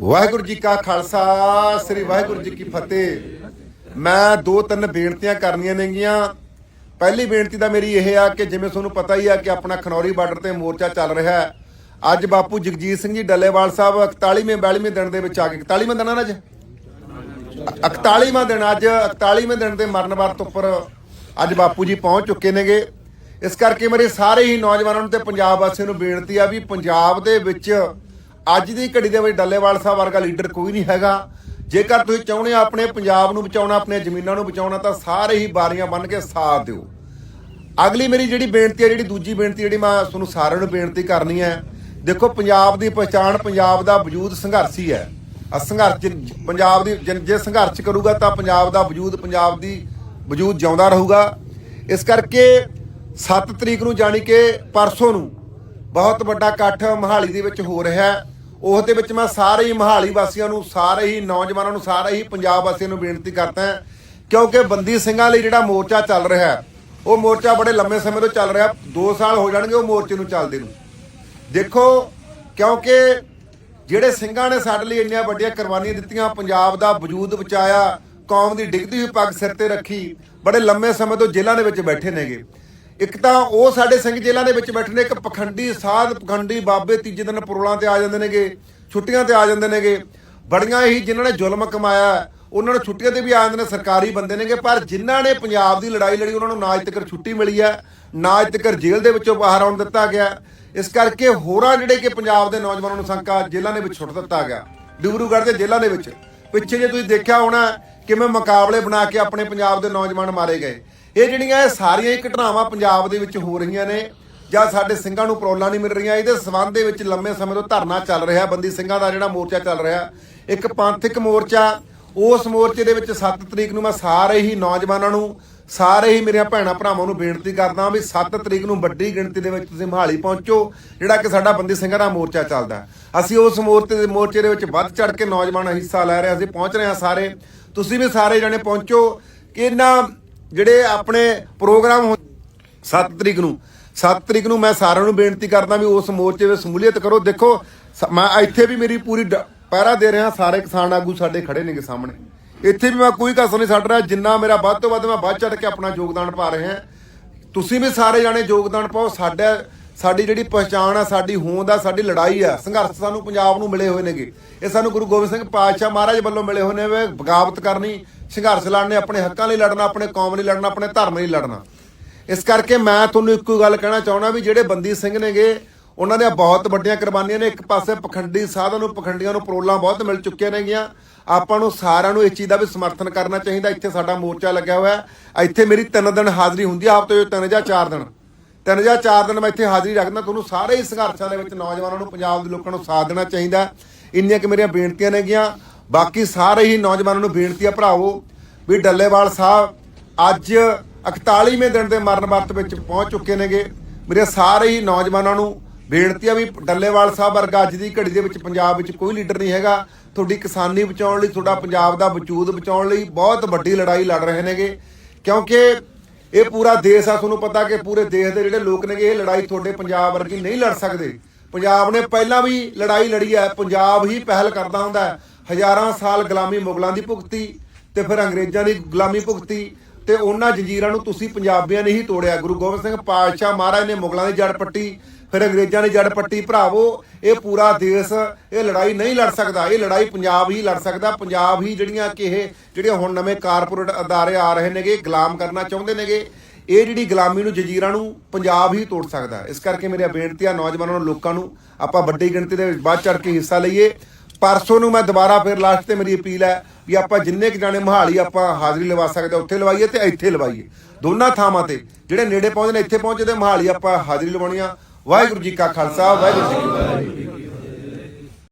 ਵਾਹਿਗੁਰੂ ਜੀ ਕਾ ਖਾਲਸਾ, ਸ੍ਰੀ ਵਾਹਿਗੁਰੂ ਜੀ ਕੀ ਫਤਿਹ। ਮੈਂ ਦੋ ਤਿੰਨ ਬੇਨਤੀਆਂ ਕਰਨੀਆਂ ਨੇਗੀਆਂ। ਪਹਿਲੀ ਬੇਨਤੀ ਤਾਂ ਮੇਰੀ ਇਹ ਆ ਕਿ ਜਿਵੇਂ ਤੁਹਾਨੂੰ ਪਤਾ ਹੀ ਆ ਕਿ ਆਪਣਾ ਖਨੌਰੀ ਬਾਰਡਰ ਤੇ ਮੋਰਚਾ ਚੱਲ ਰਿਹਾ ਹੈ। ਅੱਜ ਬਾਪੂ ਜਗਜੀਤ ਸਿੰਘ ਜੀ, ਡੱਲੇਵਾਲ ਸਾਹਿਬ 41ਵੇਂ 42ਵੇਂ ਦਿਨ ਦੇ ਵਿੱਚ ਆ ਗਏ। 41ਵਾਂ ਦਿਨ ਆ ਅੱਜ? 41ਵਾਂ ਦਿਨ ਅੱਜ 41ਵੇਂ ਦਿਨ ਦੇ ਮਰਨ ਵਰਤ ਉੱਪਰ ਅੱਜ ਬਾਪੂ ਜੀ ਪਹੁੰਚ ਚੁੱਕੇ ਨੇਗੇ। ਇਸ ਕਰਕੇ ਮੇਰੇ ਸਾਰੇ ਹੀ ਨੌਜਵਾਨਾਂ ਨੂੰ ਤੇ ਪੰਜਾਬ ਵਾਸੀਆਂ ਨੂੰ ਬੇਨਤੀ ਆ ਵੀ ਪੰਜਾਬ ਦੇ ਵਿੱਚ ਅੱਜ ਦੀ ਘੜੀ ਦੇ ਵਿੱਚ ਡੱਲੇਵਾਲ ਸਾਹਿਬ ਵਰਗਾ ਲੀਡਰ ਕੋਈ ਨਹੀਂ ਹੈਗਾ। ਜੇਕਰ ਤੁਸੀਂ ਚਾਹੁੰਦੇ ਆ ਆਪਣੇ ਪੰਜਾਬ ਨੂੰ ਬਚਾਉਣਾ, ਆਪਣੇ ਜ਼ਮੀਨਾਂ ਨੂੰ ਬਚਾਉਣਾ, ਤਾਂ ਸਾਰੇ ਹੀ ਬਾਰੀਆਂ ਬੰਨ ਕੇ ਸਾਥ ਦਿਓ। ਅਗਲੀ ਮੇਰੀ ਜਿਹੜੀ ਬੇਨਤੀ ਹੈ, ਜਿਹੜੀ ਦੂਜੀ ਬੇਨਤੀ, ਜਿਹੜੀ ਮੈਂ ਤੁਹਾਨੂੰ ਸਾਰਿਆਂ ਨੂੰ ਬੇਨਤੀ ਕਰਨੀ ਹੈ, ਦੇਖੋ ਪੰਜਾਬ ਦੀ ਪਛਾਣ ਪੰਜਾਬ ਦਾ ਵਜੂਦ ਸੰਘਰਸ਼ੀ ਹੈ। ਆ ਸੰਘਰਸ਼ ਪੰਜਾਬ ਦੀ ਜਿਨ- ਜੇ ਸੰਘਰਸ਼ ਕਰੂਗਾ ਤਾਂ ਪੰਜਾਬ ਦਾ ਵਜੂਦ, ਪੰਜਾਬ ਦੀ ਵਜੂਦ ਜਿਉਂਦਾ ਰਹੂਗਾ। ਇਸ ਕਰਕੇ 7 ਤਰੀਕ ਨੂੰ ਜਾਣੀ ਕਿ ਪਰਸੋਂ ਨੂੰ ਬਹੁਤ ਵੱਡਾ ਇਕੱਠ ਮਹਾਲੀ ਦੇ ਵਿੱਚ ਹੋ ਰਿਹਾ ਹੈ। ਉਸ ਦੇ ਵਿੱਚ ਮੈਂ ਸਾਰੇ ਹੀ ਮਹਾਲੀ ਵਾਸੀਆਂ ਨੂੰ, ਸਾਰੇ ਹੀ ਨੌਜਵਾਨਾਂ ਨੂੰ, ਸਾਰੇ ਹੀ ਪੰਜਾਬ ਵਾਸੀਆਂ ਨੂੰ ਬੇਨਤੀ ਕਰਦਾ ਹਾਂ, ਕਿਉਂਕਿ ਬੰਦੀ ਸਿੰਘਾਂ ਲਈ ਜਿਹੜਾ ਮੋਰਚਾ ਚੱਲ ਰਿਹਾ ਹੈ, ਉਹ ਮੋਰਚਾ ਬੜੇ ਲੰਮੇ ਸਮੇਂ ਤੋਂ ਚੱਲ ਰਿਹਾ 2 ਸਾਲ ਹੋ ਜਾਣਗੇ ਉਹ ਮੋਰਚੇ ਨੂੰ ਚੱਲਦੇ ਨੂੰ। ਦੇਖੋ, ਕਿਉਂਕਿ ਜਿਹੜੇ ਸਿੰਘਾਂ ਨੇ ਸਾਡੇ ਲਈ ਇੰਨੀਆਂ ਵੱਡੀਆਂ ਕੁਰਬਾਨੀਆਂ ਦਿੱਤੀਆਂ, ਪੰਜਾਬ ਦਾ ਵਜੂਦ ਬਚਾਇਆ, ਕੌਮ ਦੀ ਡਿੱਗਦੀ ਹੋਈ ਪੱਗ ਸਿਰ ਤੇ ਰੱਖੀ, ਬੜੇ ਲੰਮੇ ਸਮੇਂ ਤੋਂ ਜੇਲ੍ਹਾਂ ਦੇ ਵਿੱਚ ਬੈਠੇ ਨੇਗੇ। ਇੱਕ ਤਾਂ ਉਹ ਸਾਡੇ ਸਿੰਘ ਜੇਲ੍ਹਾਂ ਦੇ ਵਿੱਚ ਬੈਠੇ ਨੇ, ਇੱਕ ਪਖੰਡੀ ਸਾਧ, ਪਖੰਡੀ ਬਾਬੇ ਤੀਜੇ ਦਿਨ ਪਰੋਲਾਂ ਤੇ ਆ ਜਾਂਦੇ ਨੇਗੇ, ਛੁੱਟੀਆਂ ਤੇ ਆ ਜਾਂਦੇ ਨੇਗੇ। ਬੜੀਆਂ ਹੀ ਜਿਨ੍ਹਾਂ ਨੇ ਜ਼ੁਲਮ ਕਮਾਇਆ, ਉਹਨਾਂ ਨੂੰ ਛੁੱਟੀਆਂ ਤੇ ਵੀ ਆ ਜਾਂਦੇ ਨੇ, ਸਰਕਾਰੀ ਬੰਦੇ ਨੇਗੇ, ਪਰ ਜਿਨ੍ਹਾਂ ਨੇ ਪੰਜਾਬ ਦੀ ਲੜਾਈ ਲੜੀ, ਉਹਨਾਂ ਨੂੰ ਨਾ ਅੱਜ ਤੱਕ ਛੁੱਟੀ ਮਿਲੀ ਹੈ, ਨਾ ਅੱਜ ਤੱਕ ਜੇਲ੍ਹ ਦੇ ਵਿੱਚੋਂ ਬਾਹਰ ਆਉਣ ਦਿੱਤਾ ਗਿਆ। ਇਸ ਕਰਕੇ ਹੋਰਾਂ ਜਿਹੜੇ ਕਿ ਪੰਜਾਬ ਦੇ ਨੌਜਵਾਨਾਂ ਨੂੰ ਸੰਕਾ ਜੇਲ੍ਹਾਂ ਦੇ ਵਿੱਚ ਛੁੱਟ ਦਿੱਤਾ ਗਿਆ। ਡਿਬਰੂਗੜ੍ਹ ਦੇ ਜੇਲ੍ਹਾਂ ਦੇ ਵਿੱਚ। ਪਿੱਛੇ ਜੇ ਤੁਸੀਂ ਦੇਖਿਆ ਹੋਣਾ, ਕਿਵੇਂ ਮੁਕਾਬਲੇ ਬਣਾ ਕੇ ਆਪਣੇ ਪੰਜਾਬ ਦੇ ਨੌਜਵਾਨ ਮਾਰੇ ਗਏ। ਇਹ ਜਿਹੜੀਆਂ ਇਹ ਸਾਰੀਆਂ ਹੀ ਘਟਨਾਵਾਂ ਪੰਜਾਬ ਦੇ ਵਿੱਚ ਹੋ ਰਹੀਆਂ ਨੇ ਜਾਂ ਸਾਡੇ ਸਿੰਘਾਂ ਨੂੰ ਪਰੋਲਾਂ ਨਹੀਂ ਮਿਲ ਰਹੀਆਂ, ਇਹਦੇ ਸਬੰਧ ਦੇ ਵਿੱਚ ਲੰਮੇ ਸਮੇਂ ਤੋਂ ਧਰਨਾ ਚੱਲ ਰਿਹਾ, ਬੰਦੀ ਸਿੰਘਾਂ ਦਾ ਜਿਹੜਾ ਮੋਰਚਾ ਚੱਲ ਰਿਹਾ, ਇੱਕ ਪੰਥਕ ਮੋਰਚਾ, ਉਸ ਮੋਰਚੇ ਦੇ ਵਿੱਚ 7 ਤਰੀਕ ਨੂੰ ਮੈਂ ਸਾਰੇ ਹੀ ਨੌਜਵਾਨਾਂ ਨੂੰ, ਸਾਰੇ ਹੀ ਮੇਰੀਆਂ ਭੈਣਾਂ ਭਰਾਵਾਂ ਨੂੰ ਬੇਨਤੀ ਕਰਦਾ ਵੀ 7 ਤਰੀਕ ਨੂੰ ਵੱਡੀ ਗਿਣਤੀ ਦੇ ਵਿੱਚ ਤੁਸੀਂ ਮਹਾਲੀ ਪਹੁੰਚੋ, ਜਿਹੜਾ ਕਿ ਸਾਡਾ ਬੰਦੀ ਸਿੰਘਾਂ ਦਾ ਮੋਰਚਾ ਚੱਲਦਾ ਅਸੀਂ ਉਸ ਮੋਰਚੇ ਦੇ ਮੋਰਚੇ ਦੇ ਵਿੱਚ ਵੱਧ ਚੜ ਕੇ ਨੌਜਵਾਨ ਹਿੱਸਾ ਲੈ ਰਹੇ ਅਸੀਂ ਪਹੁੰਚ ਰਹੇ ਹਾਂ ਸਾਰੇ, ਤੁਸੀਂ ਵੀ ਸਾਰੇ ਜਣੇ ਪਹੁੰਚੋ, ਕਿ ਇਹਨਾਂ ਜਿਹੜੇ ਆਪਣੇ ਪ੍ਰੋਗਰਾਮ 7 ਤਰੀਕ ਨੂੰ 7 ਤਰੀਕ ਨੂੰ ਮੈਂ ਸਾਰਿਆਂ ਨੂੰ ਬੇਨਤੀ ਕਰਦਾ ਵੀ ਉਸ ਮੋਰਚੇ ਵਿੱਚ ਸਮੂਲੀਅਤ ਕਰੋ। ਦੇਖੋ, ਸ- ਮੈਂ ਇੱਥੇ ਵੀ ਮੇਰੀ ਪੂਰੀ ਡ- ਪਹਿਰਾ ਦੇ ਰਿਹਾ, ਸਾਰੇ ਕਿਸਾਨ ਆਗੂ ਸਾਡੇ ਖੜੇ ਨੇਗੇ ਸਾਹਮਣੇ। ਇੱਥੇ ਵੀ ਮੈਂ ਕੋਈ ਕਸਰ ਨਹੀਂ ਛੱਡ ਰਿਹਾ, ਜਿੰਨਾ ਮੇਰਾ ਵੱਧ ਤੋਂ ਵੱਧ ਮੈਂ ਵੱਧ ਚੜ ਕੇ ਆਪਣਾ ਯੋਗਦਾਨ ਪਾ ਰਿਹਾ। ਤੁਸੀਂ ਵੀ ਸਾਰੇ ਜਾਣੇ ਯੋਗਦਾਨ ਪਾਓ, ਸਾਡਾ ਸਾਡੀ ਜਿਹੜੀ ਪਛਾਣ ਆ, ਸਾਡੀ ਹੋਂਦ ਆ, ਸਾਡੀ ਲੜਾਈ ਆ, ਸੰਘਰਸ਼ ਸਾਨੂੰ ਪੰਜਾਬ ਨੂੰ ਮਿਲੇ ਹੋਏ ਨੇਗੇ। ਇਹ ਸਾਨੂੰ ਗੁਰੂ ਗੋਬਿੰਦ ਸਿੰਘ ਪਾਤਸ਼ਾਹ ਮਹਾਰਾਜ ਵੱਲੋਂ ਮਿਲੇ ਹੋਏ ਨੇ ਵੇ ਬਗਾਵਤ ਕਰਨੀ, ਸੰਘਰਸ਼ ਲੜਨੇ, ਆਪਣੇ ਹੱਕਾਂ ਲਈ ਲੜਨਾ, ਆਪਣੇ ਕੌਮ ਲਈ ਲੜਨਾ, ਆਪਣੇ ਧਰਮ ਲਈ ਲੜਨਾ। ਇਸ ਕਰਕੇ ਮੈਂ ਤੁਹਾਨੂੰ ਇੱਕੋ ਗੱਲ ਕਹਿਣਾ ਚਾਹੁੰਦਾ ਵੀ ਜਿਹੜੇ ਬੰਦੀ ਸਿੰਘ ਨੇਗੇ, ਉਹਨਾਂ ਦੀਆਂ ਬਹੁਤ ਵੱਡੀਆਂ ਕੁਰਬਾਨੀਆਂ ਨੇ। ਇੱਕ ਪਾਸੇ ਪਖੰਡੀ ਸਾਧਾਂ ਨੂੰ, ਪਖੰਡੀਆਂ ਨੂੰ ਪਰੋਲਾਂ ਬਹੁਤ ਮਿਲ ਚੁੱਕੀਆਂ ਨੇਗੀਆਂ। ਆਪਾਂ ਨੂੰ ਸਾਰਿਆਂ ਨੂੰ ਇਸ ਚੀਜ਼ ਦਾ ਵੀ ਸਮਰਥਨ ਕਰਨਾ ਚਾਹੀਦਾ। ਇੱਥੇ ਸਾਡਾ ਮੋਰਚਾ ਲੱਗਿਆ ਹੋਇਆ। ਇੱਥੇ ਮੇਰੀ ਤਿੰਨ ਦਿਨ ਹਾਜ਼ਰੀ ਹੁੰਦੀ ਆ ਹਫ਼ਤੇ ਵਿੱਚ ਤਿੰਨ ਜਾਂ ਚਾਰ ਦਿਨ। ਤਿੰਨ ਜਾਂ ਚਾਰ ਦਿਨ ਮੈਂ ਇੱਥੇ ਹਾਜ਼ਰੀ ਰੱਖਦਾ, ਤੁਹਾਨੂੰ ਸਾਰੇ ਹੀ ਸੰਘਰਸ਼ਾਂ ਦੇ ਵਿੱਚ ਨੌਜਵਾਨਾਂ ਨੂੰ, ਪੰਜਾਬ ਦੇ ਲੋਕਾਂ ਨੂੰ ਸਾਥ ਦੇਣਾ ਚਾਹੀਦਾ। ਇੰਨੀਆਂ ਕਿ ਮੇਰੀਆਂ ਬੇਨਤੀਆਂ ਨੇਗੀਆਂ ਬਾਕੀ ਸਾਰੇ ਹੀ ਨੌਜਵਾਨਾਂ ਨੂੰ ਬੇਨਤੀ ਆ ਭਰਾਵੋ ਵੀ ਡੱਲੇਵਾਲ ਸਾਹਿਬ ਅੱਜ 41ਵੇਂ ਦਿਨ ਦੇ ਮਰਨ ਵਰਤ ਵਿੱਚ ਪਹੁੰਚ ਚੁੱਕੇ ਨੇਗੇ। ਮੇਰੇ ਸਾਰੇ ਹੀ ਨੌਜਵਾਨਾਂ ਨੂੰ ਬੇਨਤੀ ਆ ਵੀ ਡੱਲੇਵਾਲ ਸਾਹਿਬ ਵਰਗਾ ਅੱਜ ਦੀ ਘੜੀ ਦੇ ਵਿੱਚ ਪੰਜਾਬ ਵਿੱਚ ਕੋਈ ਲੀਡਰ ਨਹੀਂ ਹੈਗਾ। ਤੁਹਾਡੀ ਕਿਸਾਨੀ ਬਚਾਉਣ ਲਈ, ਤੁਹਾਡਾ ਪੰਜਾਬ ਦਾ ਵਜੂਦ ਬਚਾਉਣ ਲਈ ਬਹੁਤ ਵੱਡੀ ਲੜਾਈ ਲੜ ਰਹੇ ਨੇਗੇ। ਕਿਉਂਕਿ ਇਹ ਪੂਰਾ ਦੇਸ਼ ਆ, ਤੁਹਾਨੂੰ ਪਤਾ ਕਿ ਪੂਰੇ ਦੇਸ਼ ਦੇ ਜਿਹੜੇ ਲੋਕ ਨੇਗੇ, ਇਹ ਲੜਾਈ ਤੁਹਾਡੇ ਪੰਜਾਬ ਵਰਗੀ ਨਹੀਂ ਲੜ ਸਕਦੇ। ਪੰਜਾਬ ਨੇ ਪਹਿਲਾਂ ਵੀ ਲੜਾਈ ਲੜੀ ਹੈ, ਪੰਜਾਬ ਹੀ ਪਹਿਲ ਕਰਦਾ ਹੁੰਦਾ ਹੈ। ਹਜ਼ਾਰਾਂ ਸਾਲ ਗੁਲਾਮੀ ਮੁਗਲਾਂ ਦੀ ਭੁਗਤੀ ਤੇ ਫਿਰ ਅੰਗਰੇਜ਼ਾਂ ਦੀ ਗੁਲਾਮੀ ਭੁਗਤੀ ਤੇ ਉਹਨਾਂ ਜੰਜੀਰਾਂ ਨੂੰ ਤੁਸੀਂ ਪੰਜਾਬੀਆਂ ਨੇ ਹੀ ਤੋੜਿਆ। ਗੁਰੂ ਗੋਬਿੰਦ ਸਿੰਘ ਪਾਤਸ਼ਾਹ ਮਹਾਰਾਜ ਨੇ ਮੁਗਲਾਂ ਦੀ ਜੜ ਪੱਟੀ, ਫਿਰ ਅੰਗਰੇਜ਼ਾਂ ਦੀ ਜੜ ਪੱਟੀ। ਭਰਾਵੋ, ਇਹ ਪੂਰਾ ਦੇਸ਼, ਇਹ ਲੜਾਈ ਨਹੀਂ ਲੜ ਸਕਦਾ। ਇਹ ਲੜਾਈ ਪੰਜਾਬ ਹੀ ਲੜ ਸਕਦਾ। ਪੰਜਾਬ ਹੀ ਜਿਹੜੀਆਂ ਕਿ ਇਹ ਜਿਹੜੀਆਂ ਹੁਣ ਨਵੇਂ ਕਾਰਪੋਰੇਟ ਅਦਾਰੇ ਆ ਰਹੇ ਨੇਗੇ, ਗੁਲਾਮ ਕਰਨਾ ਚਾਹੁੰਦੇ ਨੇਗੇ, ਇਹ ਜਿਹੜੀ ਗੁਲਾਮੀ ਨੂੰ ਜੰਜੀਰਾਂ ਨੂੰ ਪੰਜਾਬ ਹੀ ਤੋੜ ਸਕਦਾ। ਇਸ ਕਰਕੇ ਮੇਰੀ ਬੇਨਤੀ ਆ ਨੌਜਵਾਨਾਂ ਨੂੰ, ਲੋਕਾਂ ਨੂੰ ਆਪਾਂ ਵੱਡੀ ਗਿਣਤੀ ਦੇ ਵਿੱਚ ਵੱਧ ਚੜ ਕੇ ਹਿੱਸਾ ਲਈਏ। ਪਰਸੋਂ ਨੂੰ ਮੈਂ ਦੁਬਾਰਾ ਫਿਰ ਲਾਸਟ ਤੇ ਮੇਰੀ ਅਪੀਲ ਹੈ ਵੀ ਆਪਾਂ ਜਿੰਨੇ ਕਿ ਜਾਣੇ ਮਹਾਲੀ ਆਪਾਂ ਹਾਜ਼ਰੀ ਲਵਾ ਸਕਦੇ ਹਾਂ, ਉੱਥੇ ਲਵਾਈਏ ਤੇ ਇੱਥੇ ਲਵਾਈਏ। ਦੋਨਾਂ ਥਾਵਾਂ ਤੇ ਜਿਹੜੇ ਨੇੜੇ ਪਹੁੰਚਦੇ ਨੇ ਇੱਥੇ ਪਹੁੰਚਦੇ ਮਹਾਲੀ ਆਪਾਂ ਹਾਜ਼ਰੀ ਲਵਾਉਣੀ ਆ। ਵਾਹਿਗੁਰੂ ਜੀ ਕਾ ਖਾਲਸਾ ਵਾਹਿਗੁਰੂ ਜੀ ਕੀ ਫਤਿਹ।